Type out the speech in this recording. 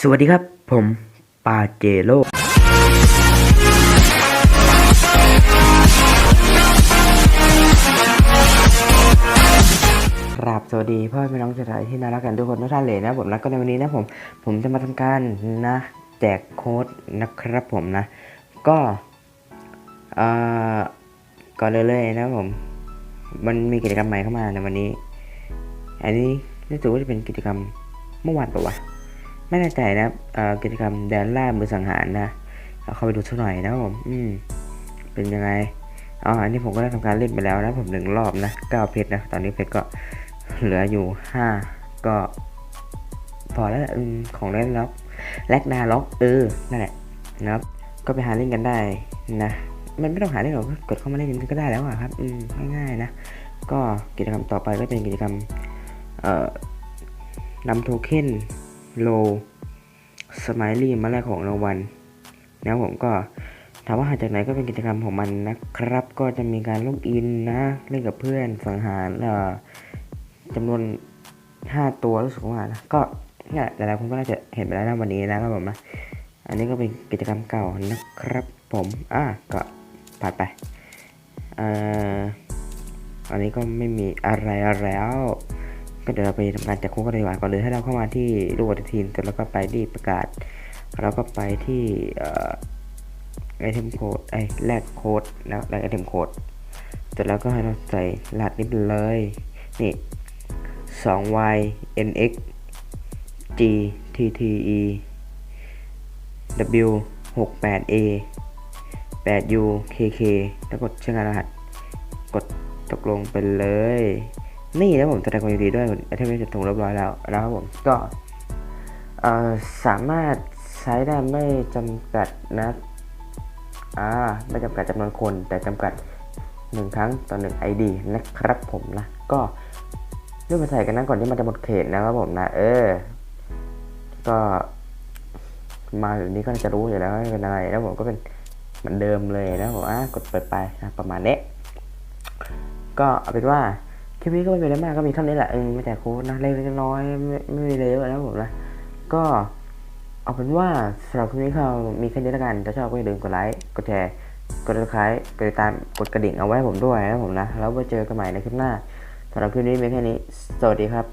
สวัสดีครับ ผมปาเจโร่ครับสวัสดีพ่อแม่น้องชาวไทยที่น่ารักกันทุกคนทุกท่านเลยนะผมนะก็ในวันนี้นะผม ผมจะมาทำการนะ แจกโค้ดนะครับผมนะ ก็เอ่อก่อนเลยเลยๆนะผม มันมีกิจกรรมใหม่เข้ามาในวันนี้ อันนี้รู้สึกว่าจะเป็นกิจกรรมเมื่อวานปะวะ ไม่แน่ใจนะกิจกรรมแดนล่ามือสังหารนะเอาเข้าไปดูสักหน่อยนะผมอืมเป็นยังไงอ๋ออันนี้ผมก็ได้ทำการเล่นไปแล้วนะผมหนึ่งรอบนะเก้าเพชรนะตอนนี้เพชรก็เหลืออยู่ห้าก็พอแล้วอของเล่นล็อกแลกนาล็อกเออนั่นแหละนะครับก็ไปหาเล่นกันได้นะมันไม่ต้องหาเล่นหรอกกดเข้ามาเล่นกันก็ได้แล้วอะครับอืมง่ายๆนะ ก็กิจกรรมต่อไปก็เป็นกิจกรรมเอ่อนำโทเค็นโล สไมลี่มาแรกของรางวัลแล้วผมก็ถามว่าหาจากไหนก็เป็นกิจกรรมของมันนะครับ ก็จะมีการล็อกอินนะเล่นกับเพื่อนสังหารเอ่อจำนวน 5 ตัวรู้สึกว่านะก็เนี่ยหลายๆคนก็น่าจะเห็นไปแล้วนะวันนี้นะครับผมนะอันนี้ก็เป็นกิจกรรมเก่านะครับผมอะก็ผ่านไปอ่ออันนี้ก็ไม่มีอะไรแล้ว ก็เดี๋ยวเราไปทำการจับคู่กันดีกว่าก่อนเลยให้เราเข้ามาที่รูปปฏิทินเสร็จแล้วก็ไปที่ประกาศ แล้วก็ไปที่ไอเทมโค้ดไอแลกโค้ดแลกไอเทมโค้ดเสร็จแล้วก็ให้เราใส่รหัสนี้ไปเลยนี่ 2y nx g tte w 68 a 8 u kk แล้วกดเชื่องานรหัส กดตกลงไปเลย นี่นะผมแสดงความยินดีด้วยไอเทมนี้จะถูกเรียบร้อยแล้วนะครับผมก็สามารถใช้ได้ไม่จำกัดนะอ่าไม่จำกัดจำนวนคน แต่จำกัดหนึ่งครั้งต่อหนึ่ง ID นะครับผมนะ ก็เรื่องมาใส่กันนะก่อนที่มันจะหมดเขตนะครับผมนะ เออ ก็ มาแบบนี้ก็จะรู้อยู่แล้วว่าเป็นอะไร แล้วผมก็เป็นเหมือนเดิมเลยนะผมอะกดเปิดไปนะประมาณนี้ก็เอาเป็นว่า คลิปนี้ก็ไม่มีอะไรมากก็มีเท่านี้แหละเออมีแต่โค้ดนะเล็กๆน้อยๆไม่ไม่มีเลยแล้วผมนะก็เอาเป็นว่าสำหรับคลิปนี้เขามีแค่นี้ละกันถ้าชอบก็อย่าลืมกดไลค์กดแชร์กดติดตามกดติดตามกดกระดิ่งเอาไว้ให้ผมด้วยนะผมนะแล้วไว้เจอกันใหม่ในคลิปหน้าสำหรับคลิปนี้มีแค่นี้ สวัสดีครับ